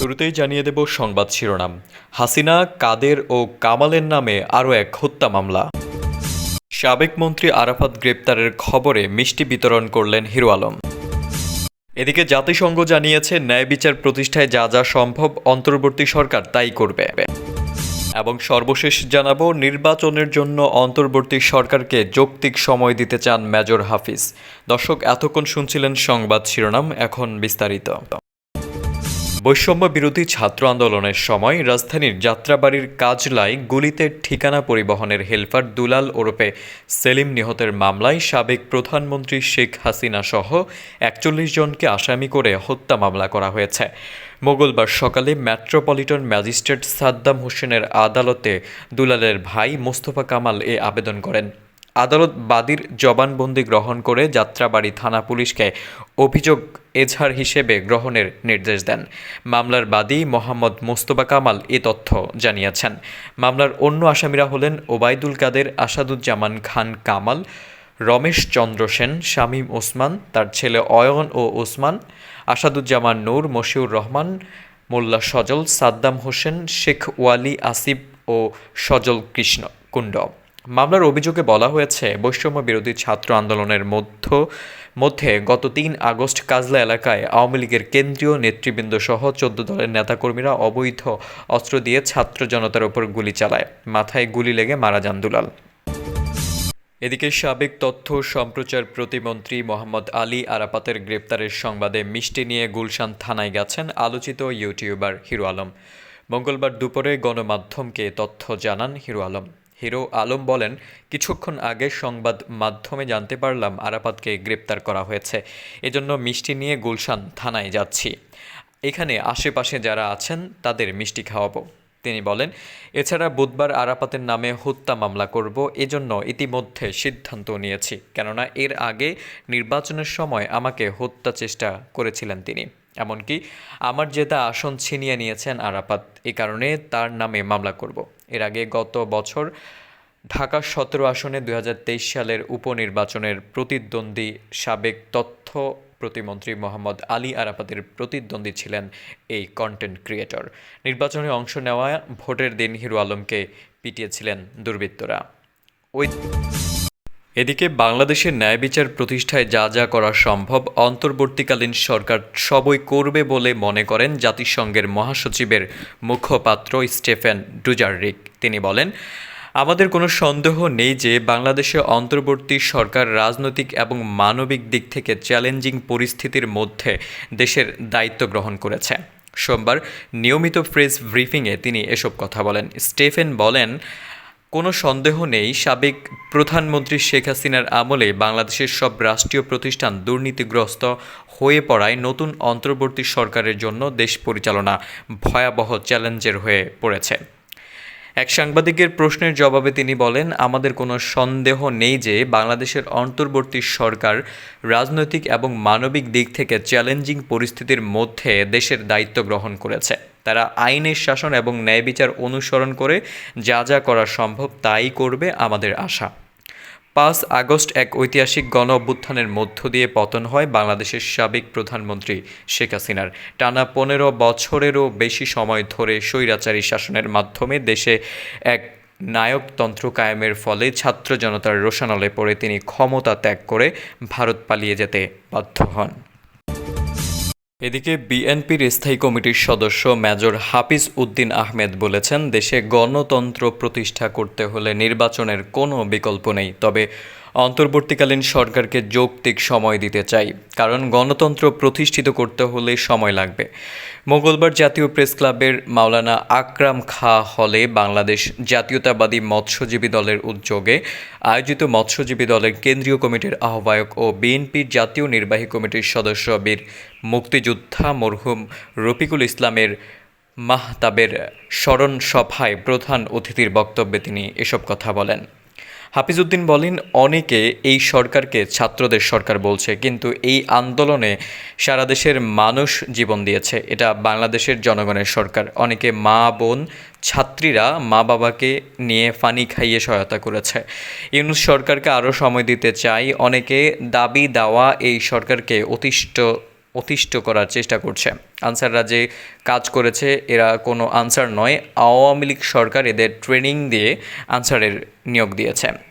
শুরুতেই জানিয়ে দেব সংবাদ শিরোনাম। হাসিনা, কাদের ও কামালের নামে আরও এক হত্যা মামলা। সাবেক মন্ত্রী আরাফাত গ্রেপ্তারের খবরে মিষ্টি বিতরণ করলেন হিরো আলম। এদিকে জাতিসংঘ জানিয়েছে, ন্যায় বিচার প্রতিষ্ঠায় যা যা সম্ভব অন্তর্বর্তী সরকার তাই করবে। এবং সর্বশেষ জানাব, নির্বাচনের জন্য অন্তর্বর্তী সরকারকে যৌক্তিক সময় দিতে চান মেজর হাফিজ। দর্শক, এতক্ষণ শুনছিলেন সংবাদ শিরোনাম, এখন বিস্তারিত। বৈষম্য বিরোধী ছাত্র আন্দোলনের সময় রাজধানীর যাত্রাবাড়ির কাজলায় গুলিতে ঠিকানা পরিবহনের হেলপার দুলাল ওরফে সেলিম নিহতের মামলায় সাবেক প্রধানমন্ত্রী শেখ হাসিনা সহ একচল্লিশ জনকে আসামি করে হত্যা মামলা করা হয়েছে। মঙ্গলবার সকালে মেট্রোপলিটন ম্যাজিস্ট্রেট সাদ্দাম হোসেনের আদালতে দুলালের ভাই মোস্তফা কামাল এ আবেদন করেন। আদালত বাদীর জবানবন্দি গ্রহণ করে যাত্রাবাড়ি থানা পুলিশকে অভিযোগ এজাহার হিসেবে গ্রহণের নির্দেশ দেন। মামলার বাদী মোহাম্মদ মোস্তফা কামাল এ তথ্য জানিয়েছেন। মামলার অন্য আসামিরা হলেন ওবায়দুল কাদের, আসাদুজ্জামান খান কামাল, রমেশ চন্দ্র সেন, শামীম ওসমান, তার ছেলে অয়ন ও ওসমান, আসাদুজ্জামান নূর, মশিউর রহমান, মোল্লা সজল, সাদ্দাম হোসেন, শেখ ওয়ালি আসিফ ও সজল কৃষ্ণ কুণ্ড। মামলার অভিযোগে বলা হয়েছে, বৈষম্য বিরোধী ছাত্র আন্দোলনের মধ্য, মধ্যে গত তিন আগস্ট কাজলা এলাকায় আওয়ামী লীগের কেন্দ্রীয় নেতৃবৃন্দ সহ চোদ্দ দলের নেতাকর্মীরা অবৈধ অস্ত্র দিয়ে ছাত্র জনতার ওপর গুলি চালায়, মাথায় গুলি লেগে মারা যান দুলাল। এদিকে সাবেক তথ্য সম্প্রচার প্রতিমন্ত্রী মোহাম্মদ আলী আরাপাতের গ্রেপ্তারের সংবাদে মিষ্টি নিয়ে গুলশান থানায় গেছেন আলোচিত ইউটিউবার হিরো আলম। মঙ্গলবার দুপুরে গণমাধ্যমকে তথ্য জানান হিরো আলম। হিরো আলম বলেন, কিছুক্ষণ আগে সংবাদ মাধ্যমে জানতে পারলাম আরাপাতকে গ্রেপ্তার করা হয়েছে। এজন্য মিষ্টি নিয়ে গুলশান থানায় যাচ্ছি। এখানে আশেপাশে যারা আছেন, তাদের মিষ্টি খাওয়াবো। তিনি বলেন, এছাড়া বুধবার আরাপাতের নামে হত্যা মামলা করব, এজন্য ইতিমধ্যে সিদ্ধান্ত নিয়েছি। কেননা এর আগে নির্বাচনের সময় আমাকে হত্যা চেষ্টা করেছিলেন তিনি। এমনকি আমার জেতা আসন ছিনিয়ে নিয়েছেন আরাপাত এ কারণে তার নামে মামলা করব। এর আগে গত বছর ঢাকা সতেরো আসনে দু হাজার তেইশ সালের উপনির্বাচনের প্রতিদ্বন্দ্বী সাবেক তথ্য প্রতিমন্ত্রী মোহাম্মদ আলী আরাফাতের প্রতিদ্বন্দ্বী ছিলেন এই কন্টেন্ট ক্রিয়েটর নির্বাচনে অংশ নেওয়া ভোটের দিন হিরো আলমকে পিটিয়েছিলেন দুর্বৃত্তরা। ওই এদিকে বাংলাদেশের ন্যায় বিচার প্রতিষ্ঠায় যা যা করা সম্ভব, অন্তর্বর্তীকালীন সরকার সবই করবে বলে মনে করেন জাতিসংঘের মহাসচিবের মুখপাত্র স্টেফেন ডুজাররিক তিনি বলেন, আমাদের কোনো সন্দেহ নেই যে বাংলাদেশে অন্তর্বর্তী সরকার রাজনৈতিক এবং মানবিক দিক থেকে চ্যালেঞ্জিং পরিস্থিতির মধ্যে দেশের দায়িত্ব গ্রহণ করেছে। সোমবার নিয়মিত প্রেস ব্রিফিংয়ে তিনি এসব কথা বলেন। স্টেফেন বলেন কোনো সন্দেহ নেই, সাবেক প্রধানমন্ত্রী শেখ হাসিনার আমলে বাংলাদেশের সব রাষ্ট্রীয় প্রতিষ্ঠান দুর্নীতিগ্রস্ত হয়ে পড়ায় নতুন অন্তর্বর্তী সরকারের জন্য দেশ পরিচালনা ভয়াবহ চ্যালেঞ্জের হয়ে পড়েছে। এক সাংবাদিকের প্রশ্নের জবাবে তিনি বলেন, আমাদের কোনো সন্দেহ নেই যে বাংলাদেশের অন্তর্বর্তী সরকার রাজনৈতিক এবং মানবিক দিক থেকে চ্যালেঞ্জিং পরিস্থিতির মধ্যে দেশের দায়িত্ব গ্রহণ করেছে। তারা আইনের শাসন এবং ন্যায় বিচার অনুসরণ করে যা যা করা সম্ভব তাই করবে আমাদের আশা। পাঁচ আগস্ট এক ঐতিহাসিক গণ অভ্যুত্থানের মধ্য দিয়ে পতন হয় বাংলাদেশের সাবেক প্রধানমন্ত্রী শেখ হাসিনার। টানা পনেরো বছরেরও বেশি সময় ধরে স্বৈরাচারী শাসনের মাধ্যমে দেশে এক নায়কতন্ত্র কায়েমের ফলে ছাত্র জনতার রোশানলে পড়ে তিনি ক্ষমতা ত্যাগ করে ভারত পালিয়ে যেতে বাধ্য হন। এদিকে বিএনপির স্থায়ী কমিটির সদস্য মেজর হাফিজ উদ্দিন আহমেদ বলেছেন, দেশে গণতন্ত্র প্রতিষ্ঠা করতে হলে নির্বাচনের কোনো বিকল্প নেই। তবে অন্তর্বর্তীকালীন সরকারকে যৌক্তিক সময় দিতে চাই, কারণ গণতন্ত্র প্রতিষ্ঠিত করতে হলে সময় লাগবে। মঙ্গলবার জাতীয় প্রেস ক্লাবের মাওলানা আকরাম খা হলে বাংলাদেশ জাতীয়তাবাদী মৎস্যজীবী দলের উদ্যোগে আয়োজিত মৎস্যজীবী দলের কেন্দ্রীয় কমিটির আহ্বায়ক ও বিএনপির জাতীয় নির্বাহী কমিটির সদস্য বীর মুক্তিযোদ্ধা মরহুম রফিকুল ইসলামের মাহতাবের স্মরণ সভায় প্রধান অতিথির বক্তব্যে তিনি এসব কথা বলেন। হাফিজউদ্দিন বলেন, অনেকে এই সরকারকে ছাত্রদের সরকার বলছে, কিন্তু এই আন্দোলনে সারা দেশের মানুষ জীবন দিয়েছে। এটা বাংলাদেশের জনগণের সরকার। অনেকে মা, বোন, ছাত্রীরা মা বাবাকে নিয়ে ফানি খাইয়ে সহায়তা করেছে। ইউনুস সরকারকে আরও সময় দিতে চাই। অনেকে দাবি দাওয়া এই সরকারকে অতিষ্ঠ অতিষ্ঠ করার চেষ্টা করছে। আনসাররা যে কাজ করেছে, এরা কোনো আনসার নয়। আওয়ামী লীগ সরকার এদের ট্রেনিং দিয়ে আনসারের নিয়োগ দিয়েছে।